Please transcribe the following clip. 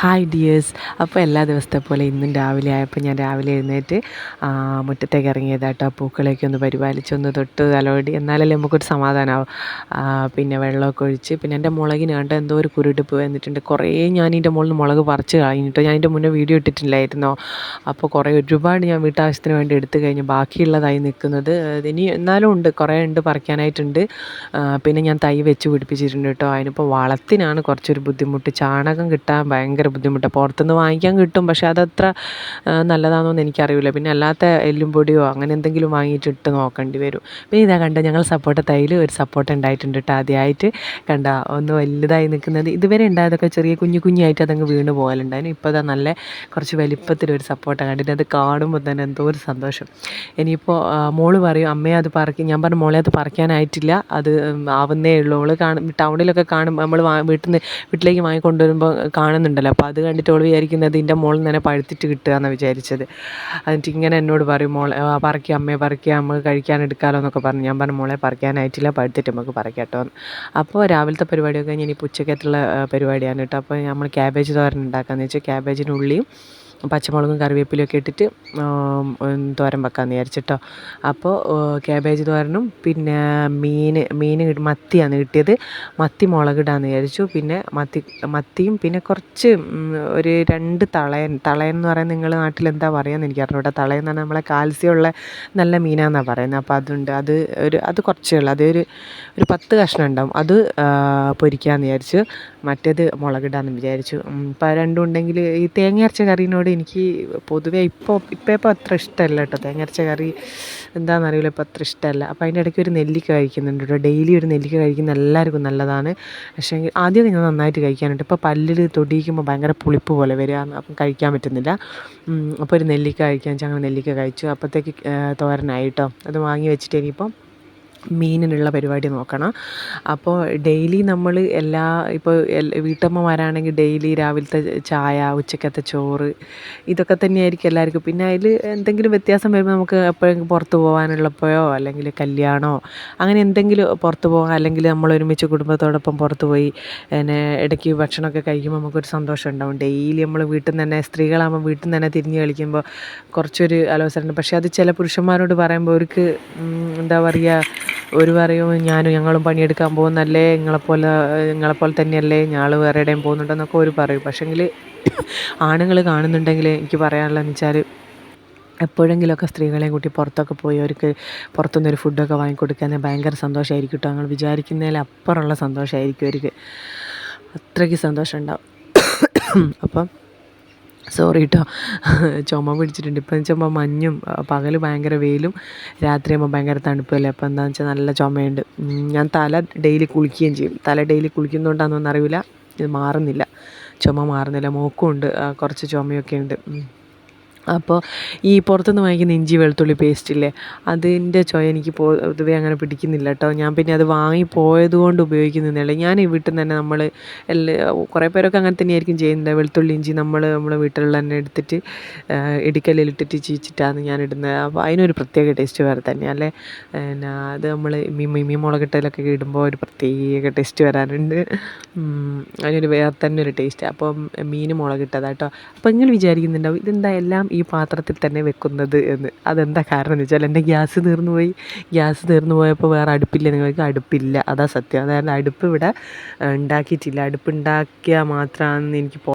Hi dears അപ്പോൾ എല്ലാ ദിവസത്തെ പോലെ ഇന്നും രാവിലെ ആയപ്പോൾ ഞാൻ രാവിലെ എഴുന്നേറ്റ് മുറ്റത്തേക്ക് ഇറങ്ങിയതാട്ടോ പൂക്കളെയൊക്കെ ഒന്ന് പരിപാലിച്ചൊന്ന് തൊട്ട് തലോടി. എന്നാലല്ലേ നമുക്കൊരു സമാധാനമാവും പിന്നെ വെള്ളമൊക്കെ ഒഴിച്ച്. പിന്നെ എന്റെ മുളകിന് കണ്ട എന്തോ ഒരു കുരുടിപ്പ് വന്നിട്ടുണ്ട്. കുറേ ഞാൻ ഇതിന്റെ മുകളിൽ മുളക് പറിച്ച് കഴിഞ്ഞിട്ടോ ഞാൻ ഇതിന്റെ മുന്നേ വീഡിയോ ഇട്ടിട്ടില്ലായിരുന്നോ? അപ്പോൾ കുറേ ഒരുപാട് ഞാൻ വീട്ടാവശ്യത്തിന് വേണ്ടി എടുത്തു കഴിഞ്ഞ് ബാക്കിയുള്ളതായി നിൽക്കുന്നത്. ഇനി എന്നാലും ഉണ്ട്. കുറേ ഉണ്ട് പറിക്കാനായിട്ടുണ്ട്. പിന്നെ ഞാൻ തൈ വെച്ച് പിടിപ്പിച്ചിട്ടുണ്ട് കേട്ടോ അതിനിപ്പോൾ വളത്തിനാണ് കുറച്ചൊരു ബുദ്ധിമുട്ട്. ചാണകം കിട്ടാൻ ഭയങ്കര ഭയങ്കര ബുദ്ധിമുട്ടാണ് പുറത്തുനിന്ന് വാങ്ങിക്കാൻ കിട്ടും പക്ഷേ അതത്ര നല്ലതാണെന്നൊന്നും എനിക്കറിയില്ല. പിന്നെ അല്ലാത്ത എല്ലും പൊടിയോ അങ്ങനെ എന്തെങ്കിലും വാങ്ങിയിട്ട് ഇട്ട് നോക്കേണ്ടി വരും. പിന്നെ ഇതാ കണ്ട ഞങ്ങൾ സപ്പോട്ട തൈയിൽ ഒരു സപ്പോർട്ട് ഉണ്ടായിട്ടുണ്ട് കേട്ടോ ആദ്യമായിട്ട് കണ്ട ഒന്ന് വലുതായി നിൽക്കുന്നത്. ഇതുവരെ ഉണ്ടായതൊക്കെ ചെറിയ കുഞ്ഞു കുഞ്ഞായിട്ട് അതങ്ങ് വീണ് പോകലുണ്ടായിരുന്നു ഇപ്പോൾ അതാ നല്ല കുറച്ച് വലിപ്പത്തിലൊരു സപ്പോർട്ടാണ് കണ്ടിട്ട് അത് കാണുമ്പോൾ തന്നെ എന്തോ ഒരു സന്തോഷം. ഇനിയിപ്പോൾ മോൾ പറയും അമ്മയെ അത് പറക്കി. ഞാൻ പറഞ്ഞു മോളെ അത് പറിക്കാനായിട്ടില്ല. അത് ആവുന്നേ ഉള്ളൂ. അവൾ കാണും ടൗണിലൊക്കെ കാണും നമ്മൾ വീട്ടിൽ നിന്ന് വീട്ടിലേക്ക് വാങ്ങിക്കൊണ്ടുവരുമ്പോൾ കാണുന്നുണ്ടല്ലോ. അപ്പോൾ അത് കണ്ടിട്ട് അവൾ വിചാരിക്കുന്നത് ഇതിന്റെ മോളിൽ നിന്ന് പഴുത്തിട്ട് കിട്ടുക എന്നാണ് വിചാരിച്ചത്. എന്നിട്ട് ഇങ്ങനെ എന്നോട് പറയും മോളെ പറിക്കുക അമ്മയെ പറിക്കുക നമുക്ക് കഴിക്കാൻ എടുക്കാമല്ലോ എന്നൊക്കെ പറഞ്ഞു. ഞാൻ പറഞ്ഞു മോളെ പറിക്കാനായിട്ടില്ല പഴുത്തിട്ട് നമുക്ക് പറിക്കട്ടോ എന്ന് അപ്പോൾ രാവിലത്തെ പരിപാടിയൊക്കെ കഴിഞ്ഞ് ഇനി ഉച്ചക്കത്തുള്ള പരിപാടിയാണ് കേട്ടോ. അപ്പോൾ നമ്മൾ ക്യാബേജ് തോരൻ ഉണ്ടാക്കാമെന്ന് വെച്ചാൽ ക്യാബേജിനുള്ളിയും പച്ചമുളകും കറിവേപ്പിലൊക്കെ ഇട്ടിട്ട് തോരൻ വെക്കാമെന്ന് വിചാരിച്ചിട്ടോ. അപ്പോൾ ക്യാബേജ് തോരനും പിന്നെ മീൻ മീൻ മത്തിയാണ് കിട്ടിയത്. മത്തി മുളകിടാന്ന് വിചാരിച്ചു. പിന്നെ മത്തി മത്തിയും പിന്നെ കുറച്ച് ഒരു രണ്ട് തളയൻ തളയൻ എന്ന് പറയുന്നത് നിങ്ങളുടെ നാട്ടിൽ എന്താ പറയുക എനിക്ക് അറിഞ്ഞൂടാ തളയൻ എന്ന് പറഞ്ഞാൽ നമ്മളെ കാൽസ്യമുള്ള നല്ല മീനാണെന്നാണ് പറയുന്നത്. അപ്പോൾ അതുണ്ട്. അത് ഒരു അത് കുറച്ചേ ഉള്ളൂ. അതൊരു ഒരു പത്ത് കഷ്ണം ഉണ്ടാവും. അത് പൊരിക്കാമെന്ന് വിചാരിച്ചു. മറ്റേത് മുളകിടാമെന്ന് വിചാരിച്ചു. ഇപ്പം രണ്ടും ഉണ്ടെങ്കിൽ ഈ തേങ്ങ അരച്ച കറീനോട് എനിക്ക് പൊതുവേ ഇപ്പോൾ ഇപ്പോൾ ഇപ്പോൾ അത്ര ഇഷ്ടമല്ല കേട്ടോ. തേങ്ങരച്ച കറി എന്താണെന്നറിയില്ല ഇപ്പോൾ അത്ര ഇഷ്ടമല്ല അപ്പോൾ അതിന്റെ ഇടയ്ക്ക് ഒരു നെല്ലിക്ക കഴിക്കുന്നുണ്ട് കേട്ടോ. ഡെയിലി ഒരു നെല്ലിക്ക കഴിക്കുന്ന എല്ലാവർക്കും നല്ലതാണ്. പക്ഷേ ആദ്യമൊക്കെ ഞാൻ നന്നായിട്ട് കഴിക്കാനുണ്ട് ഇപ്പോൾ പല്ലിൽ തൊടിയിക്കുമ്പോൾ ഭയങ്കര പുളിപ്പ് പോലെ വരിക അപ്പം കഴിക്കാൻ പറ്റുന്നില്ല. അപ്പോൾ ഒരു നെല്ലിക്ക കഴിക്കാൻ വെച്ചാൽ അങ്ങനെ നെല്ലിക്ക കഴിച്ചു. അപ്പോഴത്തേക്ക് തോരനായി കേട്ടോ. അത് വാങ്ങി വെച്ചിട്ട് ഇനിയിപ്പം മീനിനുള്ള പരിപാടി നോക്കണം. അപ്പോൾ ഡെയിലി നമ്മൾ എല്ലാ ഇപ്പോൾ വീട്ടമ്മമാരാണെങ്കിൽ ഡെയിലി രാവിലത്തെ ചായ ഉച്ചക്കത്തെ ചോറ് ഇതൊക്കെ തന്നെയായിരിക്കും എല്ലാവർക്കും പിന്നെ അതിൽ എന്തെങ്കിലും വ്യത്യാസം വരുമ്പോൾ നമുക്ക് എപ്പോഴെങ്കിലും പുറത്ത് പോകാനുള്ളപ്പോഴോ അല്ലെങ്കിൽ കല്യാണമോ അങ്ങനെ എന്തെങ്കിലും പുറത്ത് പോകാൻ അല്ലെങ്കിൽ നമ്മൾ ഒരുമിച്ച് കുടുംബത്തോടൊപ്പം പുറത്ത് പോയി പിന്നെ ഇടയ്ക്ക് ഭക്ഷണമൊക്കെ കഴിക്കുമ്പോൾ നമുക്കൊരു സന്തോഷം ഉണ്ടാവും. ഡെയിലി നമ്മൾ വീട്ടിൽ നിന്ന് തന്നെ സ്ത്രീകളാകുമ്പോൾ വീട്ടിൽ നിന്ന് തന്നെ തിരിഞ്ഞ് കളിക്കുമ്പോൾ കുറച്ചൊരു അലോസരമുണ്ട് പക്ഷേ അത് ചില പുരുഷന്മാരോട് പറയുമ്പോൾ അവർക്ക് എന്താ പറയുക ഒരു പറയും ഞാനും ഞങ്ങളും പണിയെടുക്കാൻ പോകുന്നല്ലേ? നിങ്ങളെപ്പോലെ നിങ്ങളെപ്പോലെ തന്നെയല്ലേ? ഞങ്ങൾ വേറെ എവിടെയും പോകുന്നുണ്ടെന്നൊക്കെ ഒരു പറയും. പക്ഷേങ്കിൽ ആണുങ്ങൾ കാണുന്നുണ്ടെങ്കിൽ എനിക്ക് പറയാനുള്ളതെന്ന് വെച്ചാൽ എപ്പോഴെങ്കിലുമൊക്കെ സ്ത്രീകളെയും കൂട്ടി പുറത്തൊക്കെ പോയി അവർക്ക് പുറത്തുനിന്ന് ഒരു ഫുഡൊക്കെ വാങ്ങിക്കൊടുക്കാൻ ഭയങ്കര സന്തോഷമായിരിക്കും കേട്ടോ ഞങ്ങൾ വിചാരിക്കുന്നതിൽ അപ്പുറമുള്ള സന്തോഷമായിരിക്കും അവർക്ക്. അത്രയ്ക്ക് സന്തോഷം ഉണ്ടാവും അപ്പം സോറി കേട്ടോ ചുമ പിടിച്ചിട്ടുണ്ട്. ഇപ്പം ചുമ മഞ്ഞും പകൽ ഭയങ്കര വെയിലും രാത്രിയാകുമ്പോൾ ഭയങ്കര തണുപ്പല്ലേ? അപ്പോൾ എന്താണെന്ന് വെച്ചാൽ നല്ല ചുമയുണ്ട്. ഞാൻ തല ഡെയിലി കുളിക്കുകയും ചെയ്യും. തല ഡെയിലി കുളിക്കുന്നതുകൊണ്ടാണെന്നൊന്നും അറിയില്ല. ഇത് മാറുന്നില്ല. ചുമ മാറുന്നില്ല. മൂക്കും ഉണ്ട് കുറച്ച് ചുമയൊക്കെ ഉണ്ട്. അപ്പോൾ ഈ പുറത്തുനിന്ന് വാങ്ങിക്കുന്ന ഇഞ്ചി വെളുത്തുള്ളി പേസ്റ്റില്ലേ അതിന്റെ ചുവ എനിക്ക് പൊതുവെ അങ്ങനെ പിടിക്കുന്നില്ല കേട്ടോ. ഞാൻ പിന്നെ അത് വാങ്ങി പോയത് കൊണ്ട് ഉപയോഗിക്കുന്നില്ല. ഞാൻ ഈ വീട്ടിൽ നിന്ന് തന്നെ നമ്മൾ എല്ലാ കുറേ പേരൊക്കെ അങ്ങനെ തന്നെയായിരിക്കും ചെയ്യുന്നത്. വെളുത്തുള്ളി ഇഞ്ചി നമ്മൾ നമ്മുടെ വീട്ടിലുള്ള തന്നെ എടുത്തിട്ട് ഇടിക്കല്ലിലിട്ടിട്ട് ചീച്ചിട്ടാണ് ഞാൻ ഇടുന്നത്. അപ്പോൾ അതിനൊരു പ്രത്യേക ടേസ്റ്റ് വേറെ തന്നെ അല്ലേ? പിന്നെ അത് നമ്മൾ മീൻ മുളകിട്ടലൊക്കെ ഇടുമ്പോൾ ഒരു പ്രത്യേക ടേസ്റ്റ് വരാനുണ്ട് അതിനൊരു വേറെ തന്നെ ഒരു ടേസ്റ്റ് അപ്പം മീൻ മുളകിട്ടതാട്ടോ അപ്പോൾ നിങ്ങൾ വിചാരിക്കുന്നുണ്ടാവും ഇതെന്താ എല്ലാം ഈ പാത്രത്തിൽ തന്നെ വെക്കുന്നത് എന്ന്. അതെന്താ കാരണം എന്ന് വെച്ചാൽ എന്റെ ഗ്യാസ് തീർന്നു പോയി. ഗ്യാസ് തീർന്നു പോയപ്പോൾ വേറെ അടുപ്പില്ല. നിങ്ങൾക്ക് അടുപ്പില്ല. അതാ സത്യം. അതായത് അടുപ്പ് ഇവിടെ ഉണ്ടാക്കിയിട്ടില്ല. അടുപ്പ് ഉണ്ടാക്കിയാൽ മാത്രമാണെന്ന് എനിക്ക്